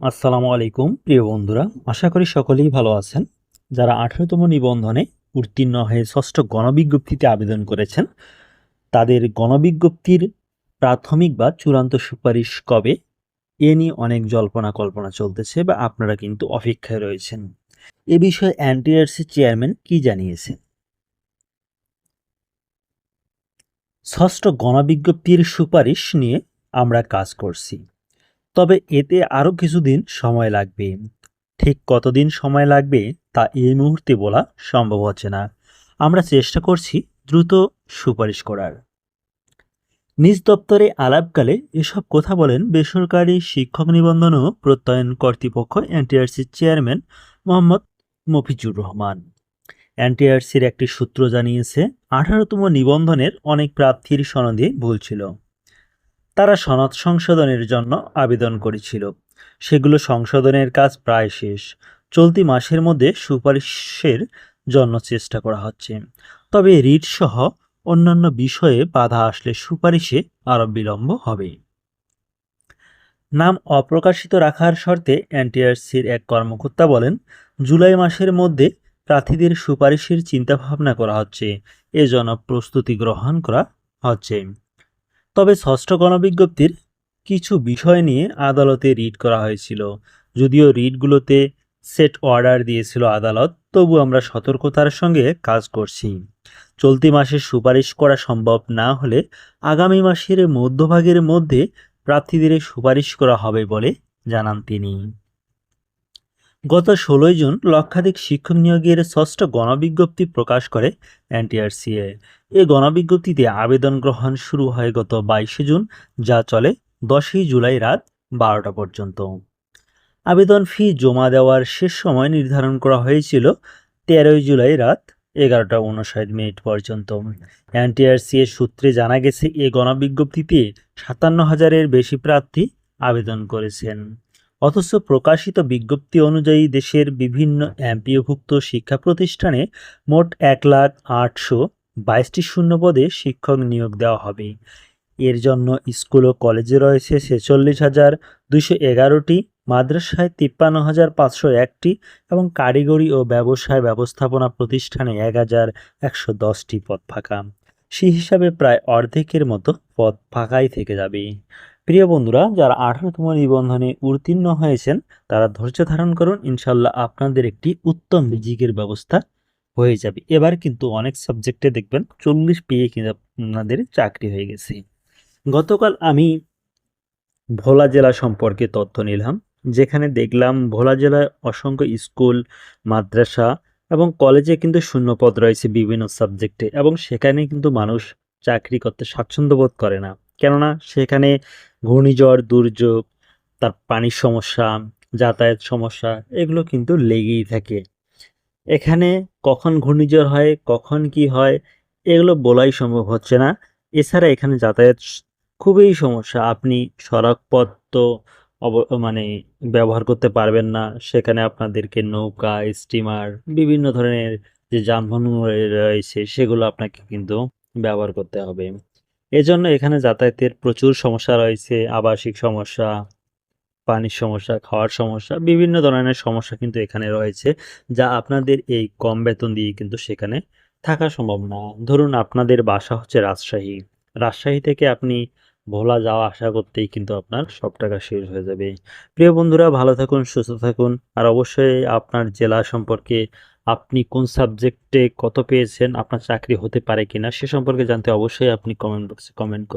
আসসালামু আলাইকুম, প্রিয় বন্ধুরা। আশা করি সকলেই ভালো আছেন। যারা আঠারোতম নিবন্ধনে উত্তীর্ণ হয়ে ষষ্ঠ গণবিজ্ঞপ্তিতে আবেদন করেছেন, তাদের গণবিজ্ঞপ্তির প্রাথমিক বা চূড়ান্ত সুপারিশ কবে, এ নিয়ে অনেক জল্পনা কল্পনা চলতেছে বা আপনারা কিন্তু অপেক্ষায় রয়েছেন। এ বিষয়ে এনটিআরসি চেয়ারম্যান কি জানিয়েছেন? ষষ্ঠ গণবিজ্ঞপ্তির সুপারিশ নিয়ে আমরা কাজ করছি। তবে এতে আরও কিছুদিন সময় লাগবে। ঠিক কতদিন সময় লাগবে তা এই মুহূর্তে বলা সম্ভব হচ্ছে না। আমরা চেষ্টা করছি দ্রুত সুপারিশ করার। নিজ দপ্তরে আলাপকালে এসব কথা বলেন বেসরকারি শিক্ষক নিবন্ধন ও প্রত্যয়ন কর্তৃপক্ষ এনটিআরসির চেয়ারম্যান মোহাম্মদ মফিজুর রহমান। এনটিআরসির একটি সূত্র জানিয়েছে, আঠারোতম নিবন্ধনের অনেক প্রার্থীর সনদে ভুল ছিল। তারা সনদ সংশোধনের জন্য আবেদন করেছিল। সেগুলো সংশোধনের কাজ প্রায় শেষ। চলতি মাসের মধ্যে সুপারিশের জন্য চেষ্টা করা হচ্ছে। তবে রিট সহ অন্যান্য বিষয়ে বাধা আসলে সুপারিশে আরও বিলম্ব হবে। নাম অপ্রকাশিত রাখার শর্তে এনটিআরসির এক কর্মকর্তা বলেন, জুলাই মাসের মধ্যে প্রার্থীদের সুপারিশের চিন্তাভাবনা করা হচ্ছে। এজন্য প্রস্তুতি গ্রহণ করা হচ্ছে। তবে ষষ্ঠ গণবিজ্ঞপ্তির কিছু বিষয় নিয়ে আদালতে রিট করা হয়েছিল। যদিও রিটগুলোতে সেট অর্ডার দিয়েছিল আদালত, তবু আমরা সতর্কতার সঙ্গে কাজ করছি। চলতি মাসে সুপারিশ করা সম্ভব না হলে আগামী মাসের মধ্যভাগের মধ্যে প্রার্থীদের সুপারিশ করা হবে বলে জানান তিনি। গত ষোলোই জুন লক্ষাধিক শিক্ষক নিয়োগের ষষ্ঠ গণবিজ্ঞপ্তি প্রকাশ করে এনটিআরসিএ। এ গণবিজ্ঞপ্তিতে আবেদন গ্রহণ শুরু হয় গত বাইশে জুন, যা চলে দশই জুলাই রাত বারোটা পর্যন্ত। আবেদন ফি জমা দেওয়ার শেষ সময় নির্ধারণ করা হয়েছিল তেরোই জুলাই রাত এগারোটা উনষাট মিনিট পর্যন্ত। এনটিআরসি এর সূত্রে জানা গেছে, এ গণবিজ্ঞপ্তিতে সাতান্ন হাজারের বেশি প্রার্থী আবেদন করেছেন। অথচ প্রকাশিত বিজ্ঞপ্তি অনুযায়ী দেশের বিভিন্ন এমপিওভুক্ত শিক্ষা প্রতিষ্ঠানে মোট এক লাখ আটশো বাইশটি শূন্যপদে শিক্ষক নিয়োগ দেওয়া হবে। এর জন্য স্কুল ও কলেজে রয়েছে ছেচল্লিশ হাজার দুশো এগারোটি, মাদ্রাসায় তিপ্পান্ন হাজার পাঁচশো একটি এবং কারিগরি ও ব্যবসায় ব্যবস্থাপনা প্রতিষ্ঠানে এক হাজার একশো দশটি পদ ফাঁকা। সেই হিসাবে প্রায় অর্ধেকের মতো পদ ফাঁকাই থেকে যাবে। প্রিয় বন্ধুরা, যারা আঠারোতম নিবন্ধনে উত্তীর্ণ হয়েছেন, তারা ধৈর্য ধারণ করুন ইনশাল্লাহ আপনাদের একটি উত্তম রিজিকের ব্যবস্থা হয়ে যাবে। এবার কিন্তু অনেক সাবজেক্টে দেখবেন চল্লিশ পেয়ে কিন্তু আপনাদের চাকরি হয়ে গেছে। গতকাল আমি ভোলা জেলা সম্পর্কে তথ্য নিলাম, যেখানে দেখলাম ভোলা জেলায় অসংখ্য স্কুল, মাদ্রাসা এবং কলেজে কিন্তু শূন্যপদ রয়েছে বিভিন্ন সাবজেক্টে এবং সেখানে কিন্তু মানুষ চাকরি করতে স্বাচ্ছন্দ্য বোধ করে না। কেননা সেখানে ঘূর্ণিঝড়, দুর্যোগ, তার পানির সমস্যা, যাতায়াত সমস্যা, এগুলো কিন্তু লেগেই থাকে। এখানে কখন ঘূর্ণিঝড় হয়, কখন কি হয়, এগুলো বলাই সম্ভব হচ্ছে না। এছাড়া এখানে যাতায়াত খুবই সমস্যা। আপনি সড়ক পথ তো মানে ব্যবহার করতে পারবেন না। সেখানে আপনাদেরকে নৌকা, স্টিমার, বিভিন্ন ধরনের যে যানবাহন রয়েছে, সেগুলো আপনাকে কিন্তু ব্যবহার করতে হবে। এজন্য এখানে যাতায়াতের প্রচুর সমস্যা রয়েছে, আবাসিক সমস্যা, পানির সমস্যা, খাওয়ার সমস্যা, বিভিন্ন ধরনের সমস্যা কিন্তু এখানে রয়েছে, যা আপনাদের এই কম বেতন দিয়ে কিন্তু সেখানে থাকা সম্ভব না। ধরুন আপনাদের বাসা হচ্ছে রাজশাহী। রাজশাহী থেকে আপনি ভোলা যাওয়া আশা করতেই কিন্তু আপনার সব টাকা শেষ হয়ে যাবে। প্রিয় বন্ধুরা, ভালো থাকুন, সুস্থ থাকুন। আর অবশ্যই আপনার জেলা সম্পর্কে আপনি কোন সাবজেক্টে কত পেয়েছেন, আপনার চাকরি হতে পারে কিনা, সে সম্পর্কে জানতে অবশ্যই আপনি কমেন্ট বক্সে কমেন্ট করুন।